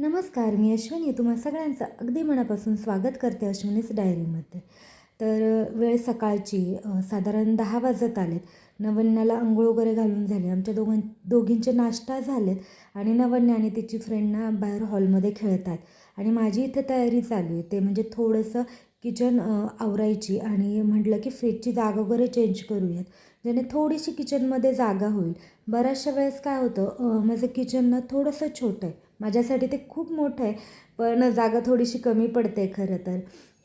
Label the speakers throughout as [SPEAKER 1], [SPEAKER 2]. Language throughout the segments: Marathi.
[SPEAKER 1] नमस्कार मी अश्विनी. तुम्हा सगळ्यांचं अगदी मनापासून स्वागत करते अश्विनीच डायरीमध्ये. तर वेळ सकाळची साधारण दहा वाजत आलेत. नवन्याला आंघोळ वगैरे घालून झाले. आमच्या दोघां दोघींचे नाश्ता झालेत आणि नवन्या आणि तिची फ्रेंड ना बाहेर हॉलमध्ये खेळतात आणि माझी इथे तयारी चालू आहे. ते म्हणजे थोडंसं किचन आवरायची आणि म्हटलं की फ्रीजची जागा वगैरे चेंज करूयात ज्याने थोडीशी किचनमध्ये जागा होईल. बऱ्याचशा वेळेस काय होतं माझं किचन ना थोडंसं छोटं आहे. माझ्यासाठी ते खूप मोठं आहे पण जागा थोडीशी कमी पडते खरं तर.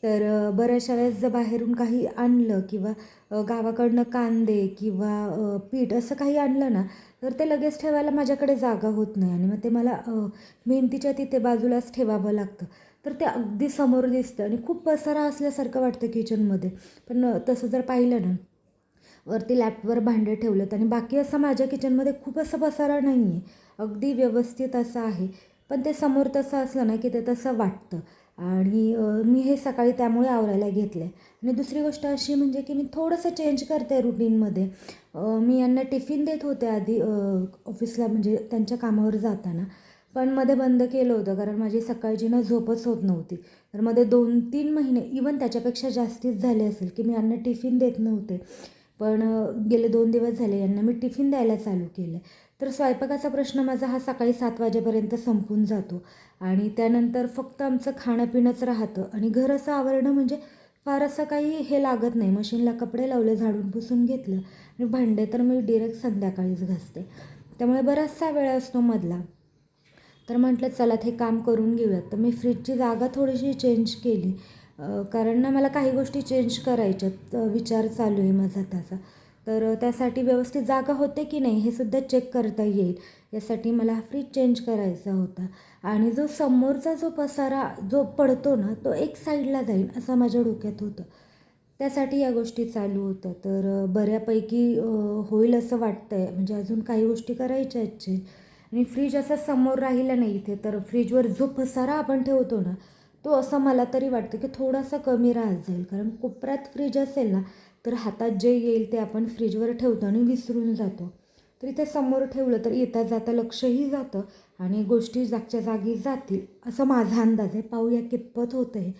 [SPEAKER 1] तर बऱ्याचशा वेळेस जर बाहेरून काही आणलं किंवा गावाकडनं कांदे किंवा पीठ असं काही आणलं ना तर ते लगेच ठेवायला माझ्याकडे जागा होत नाही आणि मग ते मला भिंतीच्या तिथे बाजूलाच ठेवावं लागतं. तर ते अगदी समोर दिसतं आणि खूप पसारा असल्यासारखं वाटतं किचनमध्ये. पण तसं जर पाहिलं ना वरती लॅपवर भांडे ठेवलेत आणि बाकी असं माझ्या किचनमध्ये खूप असं पसारा नाही आहे अगदी व्यवस्थित असं आहे. पण ते समोर तसं असलं ना की ते तसं वाटतं. आणि मी हे सकाळी त्यामुळे आवरायला घेतलं आहे आणि दुसरी गोष्ट अशी म्हणजे की मी थोडंसं चेंज करते रुटीनमध्ये मी यांना टिफिन देत होते आधी ऑफिसला म्हणजे त्यांच्या कामावर जाताना. पण मध्ये बंद केलं होतं कारण माझी सकाळची ना झोपच होत नव्हती. तर मध्ये दोन तीन महिने इवन त्याच्यापेक्षा जास्तीच झाले असेल की मी यांना टिफिन देत नव्हते. पण गेले दोन दिवस झाले यांना मी टिफिन द्यायला चालू केलं आहे तर स्वयंपाकाचा प्रश्न माझा हा सकाळी सात वाजेपर्यंत संपून जातो. आणि त्यानंतर फक्त आमचं खाणंपिणंच राहतं. आणि घर असं आवरणं म्हणजे फार असं काही हे लागत नाही. मशीनला कपडे लावले झाडून पुसून घेतलं आणि भांडे तर मी डिरेक्ट संध्याकाळीच घासते. त्यामुळे बराचसा वेळ असतो मधला. तर म्हटलं चला हे काम करून घेऊयात. तर मी फ्रीजची जागा थोडीशी चेंज केली. कारण ना मला काही गोष्टी चेंज करायच्यात. विचार चालू आहे माझा त्याचा. तर त्यासाठी व्यवस्थित जागा होते की नाही हे सुद्धा चेक करता येईल. यासाठी मला हा फ्रीज चेंज करायचा होता. आणि जो समोरचा जो पसारा जो पडतो ना तो एक साईडला जाईल असं माझ्या डोक्यात होतं. त्यासाठी या गोष्टी चालू होत्या. तर बऱ्यापैकी होईल असं वाटतं आहे म्हणजे अजून काही गोष्टी करायच्या आहेत चेंज आणि फ्रीज असा समोर राहिला नाही इथे तर फ्रीजवर जो पसारा आपण ठेवतो ना तो असं मला तरी वाटतं की थोडासा कमी राहत जाईल. कारण कोपऱ्यात फ्रीज असेल ना तर हातात जे येईल ते आपण फ्रीजवर ठेवतो आणि विसरून जातो. तर इथे समोर ठेवलं तर येता जाता लक्षही जातं आणि गोष्टी जागच्या जागी जातील असं माझा अंदाज आहे. पाहूया कितपत होतं आहे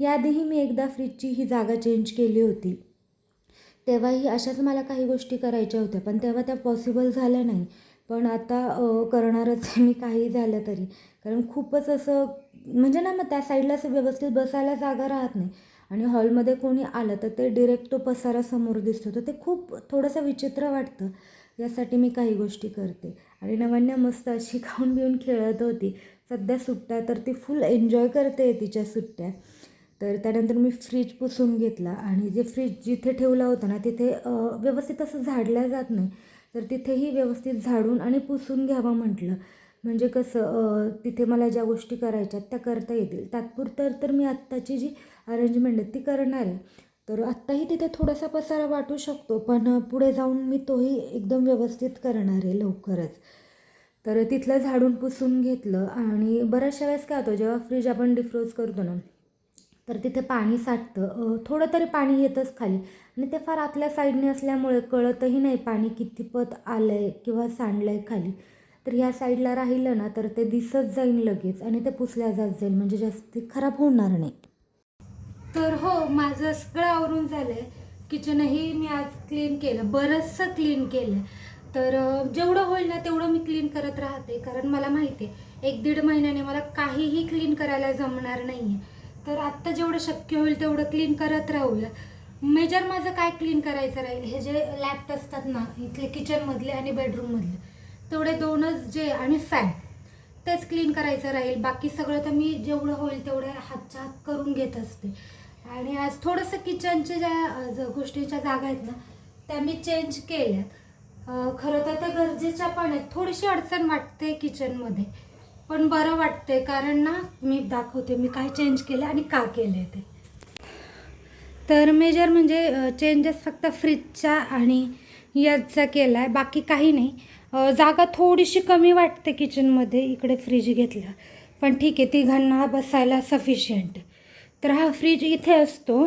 [SPEAKER 1] याआधीही मी एकदा फ्रीजची ही जागा चेंज केली होती. तेव्हाही अशाच मला काही गोष्टी करायच्या होत्या पण तेव्हा त्या पॉसिबल झाल्या नाही. पण आता करणारच आहे मी काही झालं तरी. कारण खूपच असं म्हणजे ना मग त्या साईडला असं व्यवस्थित बसायला जागा राहत नाही. आणि हॉलमध्ये कोणी आलं तर ते डिरेक्ट तो पसारा समोर दिसतो. तर ते खूप थोडंसं विचित्र वाटतं. यासाठी मी काही गोष्टी करते. आणि नवान्या मस्त अशी खाऊन बिऊन खेळत होती. सध्या सुट्ट्या तर ती फुल एन्जॉय करते तिच्या सुट्ट्या. तर त्यानंतर मी फ्रीज पुसून घेतला आणि जे फ्रीज जिथे ठेवला होता ना तिथे व्यवस्थित असं झाडल्या जात नाही. तर तिथेही व्यवस्थित झाडून आणि पुसून घ्यावं म्हटलं. म्हणजे कसं तिथे मला ज्या गोष्टी करायच्या त्या करता येतील. तात्पुरतर तर मी आत्ताची जी अरेंजमेंट ती करणार. आहे तर आत्ताही तिथे थोडासा पसारा वाटू शकतो पण पुढे जाऊन मी तोही एकदम व्यवस्थित करणार आहे लवकरच. तर तिथलं झाडून पुसून घेतलं आणि बऱ्याचशा वेळेस काय होतं जेव्हा फ्रीज आपण डिफ्रोज करतो ना तर तिथे पाणी साठतं. थोडं तरी पाणी येतंच खाली आणि ते फार आतल्या साईडने असल्यामुळे कळतही नाही पाणी कितीपत आलं आहे किंवा सांडलं आहे खाली. तर ह्या साईडला राहिलं ना तर ते दिसत जाईल लगेच आणि ते पुसल्या जात जाईल म्हणजे जास्त खराब होणार नाही. तर हो माझं सगळं आवरून झालं आहे किचनही मी आज क्लीन केलं बरंचसं क्लीन केलं. तर जेवढं होईल ना तेवढं मी क्लीन करत राहते. कारण मला माहिती आहे एक दीड महिन्याने मला काहीही क्लीन करायला जमणार नाही आहे तर आत्ता जेवढं शक्य होईल तेवढं क्लीन करत राहूया. मेजर माझं काय क्लीन करायचं राहील? हे जे लॅप्ट असतात ना इथले किचनमधले आणि बेडरूममधले तेवढे दोनच जे आणि फॅन तेच क्लीन करायचं राहील. बाकी सगळं तर मी जेवढं होईल तेवढं हातच्या हात करून घेत असते. आणि आज थोडंसं किचनच्या ज्या गोष्टीच्या जागा आहेत ना त्या मी चेंज केल्यात. खरं तर त्या गरजेच्या पण आहेत. थोडीशी अडचण वाटते किचनमध्ये पण बरं वाटते कारण ना मी दाखवते मी काय चेंज केलं आणि का केलं ते. तर मेजर म्हणजे चेंजेस फक्त फ्रीजचा आणि याचा केला आहे बाकी काही नाही. जागा थोडीशी कमी वाटते किचनमध्ये इकडे फ्रीज घेतला पण ठीक आहे तिघांना बसायला सफिशियंट तर हा फ्रीज इथे असतो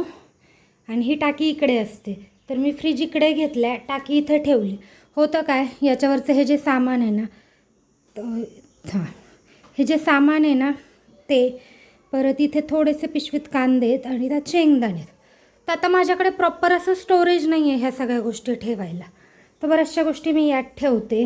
[SPEAKER 1] आणि ही टाकी इकडे असते. तर मी फ्रीज इकडे घेतला आहे टाकी इथं ठेवली. होतं काय? याच्यावरचं हे जे सामान आहे ना तर हां हे जे सामान आहे ना ते परत इथे थोडेसे पिशवीत कांदे आहेत आणि त्यात शेंगदाणे आहेत. तर आता माझ्याकडे प्रॉपर असं स्टोरेज नाही आहे ह्या सगळ्या गोष्टी ठेवायला. तर बऱ्याचशा गोष्टी मी यात ठेवते.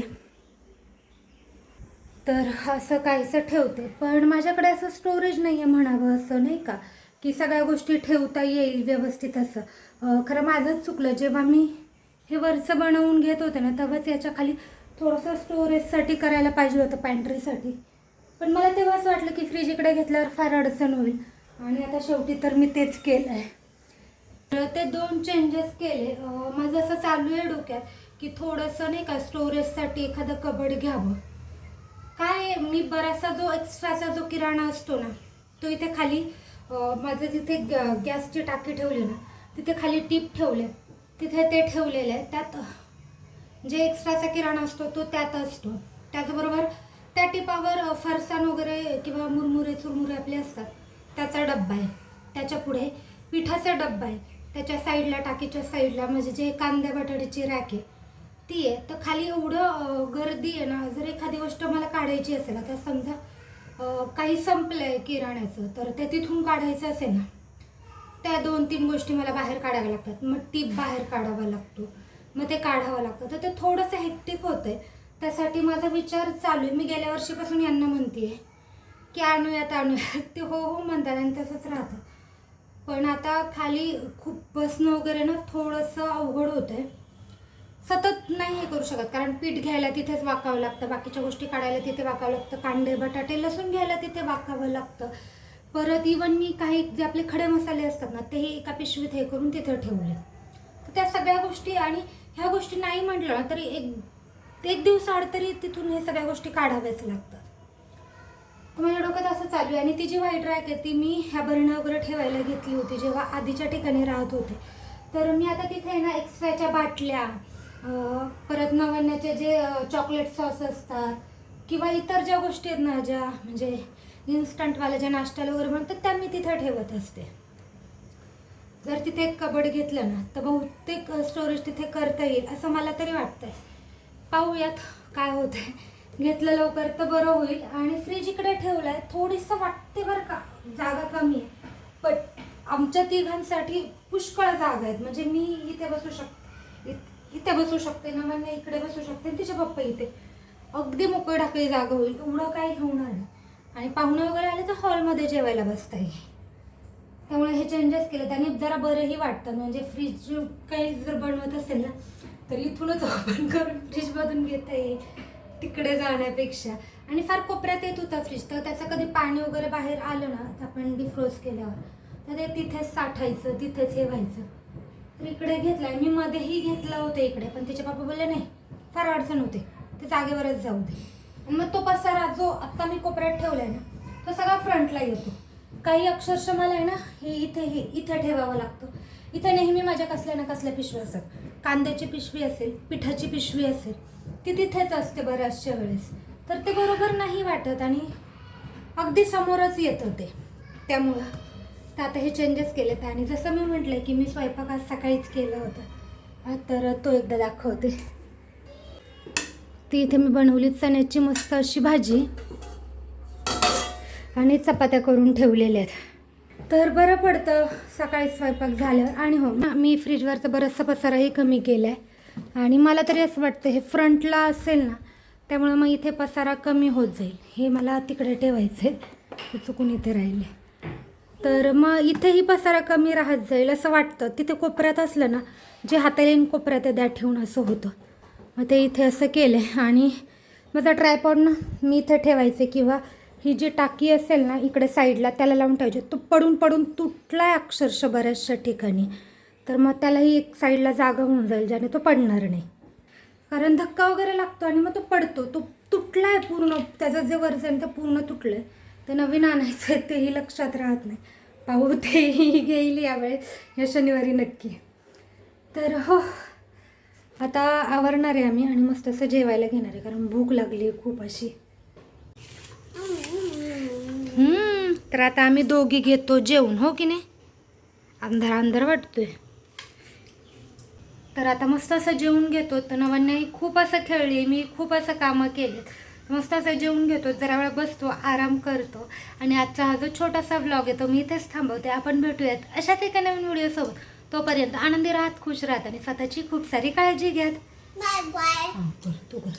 [SPEAKER 1] तर असं काहीसं ठेवते. पण माझ्याकडे असं स्टोरेज नाही आहे म्हणावं असं नाही का? की सगळ्या गोष्टी ठेवता येईल व्यवस्थित असं. खरं माझंच चुकलं. जेव्हा मी हे वरचं बनवून घेत होते ना तेव्हाच याच्या खाली थोडंसं स्टोरेजसाठी करायला पाहिजे होतं पॅन्ट्रीसाठी पण मला तेव्हाच वाटलं की फ्रीज इकडे घेतल्यावर फार अडचण होईल. आणि आता शेवटी तर मी तेच केलं आहे तर ते दोन चेंजेस केले. माझं असं चालू आहे डोक्यात की थोडंसं नाही का स्टोरेजसाठी एखादं कबड घ्यावं. काय मी बराचसा जो एक्स्ट्राचा जो किराणा असतो ना तो इथे खाली माझं जिथे गॅ- गॅसची टाकी ठेवली ना तिथे खाली टीप ठेवले तिथे ते ठेवलेले आहे त्यात जे एक्स्ट्राचा किराणा असतो तो त्यात असतो. त्याचबरोबर त्या टिपावर फरसाण वगैरे किंवा मुरमुरे चुरमुरे आपले असतात त्याचा डब्बा आहे. त्याच्या पुढे पिठाचा डब्बा आहे. त्याच्या साईडला टाकीच्या साईडला म्हणजे जे कांद्या बटाट्याची रॅक आहे ती आहे. तर खाली एवढं गर्दी आहे ना जर एखादी गोष्ट मला काढायची असेल आता समजा काही संपलं आहे किराण्याचं तर ते तिथून काढायचं असेल ना त्या दोन तीन गोष्टी मला बाहेर काढाव्या लागतात. मग टीप बाहेर काढावा लागतो. मग ते काढावं लागतं. तर ते थोडंसं हेक्टिक आहे त्यासाठी माझा विचार चालू आहे. मी गेल्या वर्षीपासून यांना म्हणते की आणूयात आणूयात. ते हो हो म्हणतात आणि तसंच राहतं. पण आता खाली खूप बसणं वगैरे ना थोडंसं अवघड होतं आहे सतत नाही हे करू शकत. कारण पीठ घ्यायला तिथेच वाकावं लागतं बाकीच्या गोष्टी काढायला तिथे वाकावं लागतं कांदे बटाटे लसूण घ्यायला तिथे वाकावं लागतं. परत इवन मी काही जे आपले खडे मसाले असतात ना तेही एका पिशवीत हे करून तिथं ठेवले. तर त्या सगळ्या गोष्टी आणि ह्या गोष्टी नाही म्हटलं ना तरी एक एक दिवसाआड तरी तिथून हे सगळ्या गोष्टी काढाव्याच लागतात. तर माझ्या डोक्यात असं चालू आहे आणि ती जी व्हाईट रॅक आहे ती मी ह्या बरणं वगैरे ठेवायला घेतली होती जेव्हा आधीच्या ठिकाणी राहत होते. तर मी आता तिथे ना एक्स्ट्राच्या बाटल्या परत नवण्याचे जे चॉकलेट सॉस असतात किंवा इतर ज्या गोष्टी आहेत ना ज्या म्हणजे इन्स्टंटवाल्या ज्या नाश्त्याला वगैरे म्हणतात त्या मी तिथं ठेवत असते. जर तिथे एक कबड घेतलं ना तर बहुतेक स्टोरेज तिथे करता येईल असं मला तरी वाटतंय. पाहूयात काय होतंय. घेतलं लवकर तर बरं होईल आणि फ्रीज इकडे ठेवलं आहे थोडीसं वाटते बरं का जागा कमी आहे. पण आमच्या तिघांसाठी पुष्कळ जागा आहेत. म्हणजे मी इथे बसू शकते. इथे बसू शकते ना म्हणजे इकडे बसू शकते तिचे पप्पा इथे. अगदी मोकळी ढाकळी जागा होईल एवढं काही होणार नाही. आणि पाहुणे वगैरे आले तर हॉलमध्ये जेवायला बसता येईल. त्यामुळे हे चेंजेस केले त्याने जरा बरंही वाटतं. म्हणजे फ्रीज काही जर बनवत असेल ना तर इथूनच ओपन करून फ्रीजमधून घेता येईल तिकडे जाण्यापेक्षा. आणि फार कोपऱ्यात येत होता फ्रीज तर त्याचं कधी पाणी वगैरे बाहेर आलं ना तर आपण डिफ्रोज केल्यावर. तर ते तिथेच साठायचं तिथेच हे व्हायचं. इकडे घेतलाय. मी मध्येही घेतलं होतं इकडे पण त्याचे पप्पा बोलले नाही फार अडचण होते. ते जागेवरच जाऊ दे. आणि मग तो पसारा जो आत्ता मी कोपऱ्यात ठेवलाय ना तो सगळा फ्रंटला येतो. काही अक्षरशः मला आहे ना हे इथे हे इथे ठेवावं लागतं. इथे नेहमी माझ्या कसल्या ना कसल्या पिशव्या असतात. कांद्याची पिशवी असेल पिठाची पिशवी असेल ती तिथेच असते बऱ्याचशा वेळेस. तर ते बरोबर नाही वाटत आणि अगदी समोरच येतं ते. त्यामुळं तर आता हे चेंजेस केलेत आणि जसं मी म्हटलं की मी स्वयंपाक आज सकाळीच केला होता. तर तो एकदा दाखवते. ती इथे मी बनवली चण्याची मस्त अशी भाजी आणि चपात्या करून ठेवलेल्या आहेत. तर बरं पडतं सकाळी स्वयंपाक झाल्यावर आणि हो मी फ्रीजवरचं बरंचसं पसाराही कमी केला आहे आणि मला तरी असं वाटतं हे फ्रंटला असेल ना त्यामुळे मग इथे पसारा कमी होत जाईल. हे मला तिकडे ठेवायचं आहे चुकून इथे राहिले. तर मग इथेही पसारा कमी राहत जाईल असं वाटतं. तिथे कोपऱ्यात असलं ना जे हाताला येईन कोपऱ्यात आहे द्या ठेवून असं होतं. मग ते इथे असं केलं आहे आणि माझा ट्रायपॉड ना मी इथे ठेवायचे किंवा ही जी टाकी असेल ना इकडे साईडला त्याला लावून ठेवायची. तो पडून पडून तुटला आहे अक्षरशः बऱ्याचशा ठिकाणी. तर मग त्यालाही एक साईडला जागा होऊन जाईल ज्याने तो पडणार नाही. कारण धक्का वगैरे लागतो आणि मग तो पडतो. तो तुटला आहे पूर्ण त्याचं जे वर्जन ते पूर्ण तुटलं आहे ते नवीन आणायचं आहे तेही लक्षात राहत नाही. पाहू तेही घेईल यावेळेस या शनिवारी नक्की. तर हो आता आवरणार आहे आम्ही आणि मस्त असं जेवायला घेणार आहे कारण भूक लागली आहे खूप अशी. तर आता आम्ही दोघी घेतो जेवण हो की नाही? अंधार अंधार वाटतोय. तर आता मस्त असं जेवून घेतो. तर नवांनाही खूप असं खेळली मी खूप असं कामं केलेत. मस्त असं जेवून घेतो जरा वेळ बसतो आराम करतो. आणि आजचा हा जो छोटासा व्लॉग आहे तो मी इथेच थांबवते. आपण भेटूयात अशाच एका नवीन व्हिडिओसोबत तोपर्यंत आनंदी राहत खुश राहत आणि स्वतःची खूप सारी काळजी घ्यात.
[SPEAKER 2] बाय बाय
[SPEAKER 1] कर तू कर.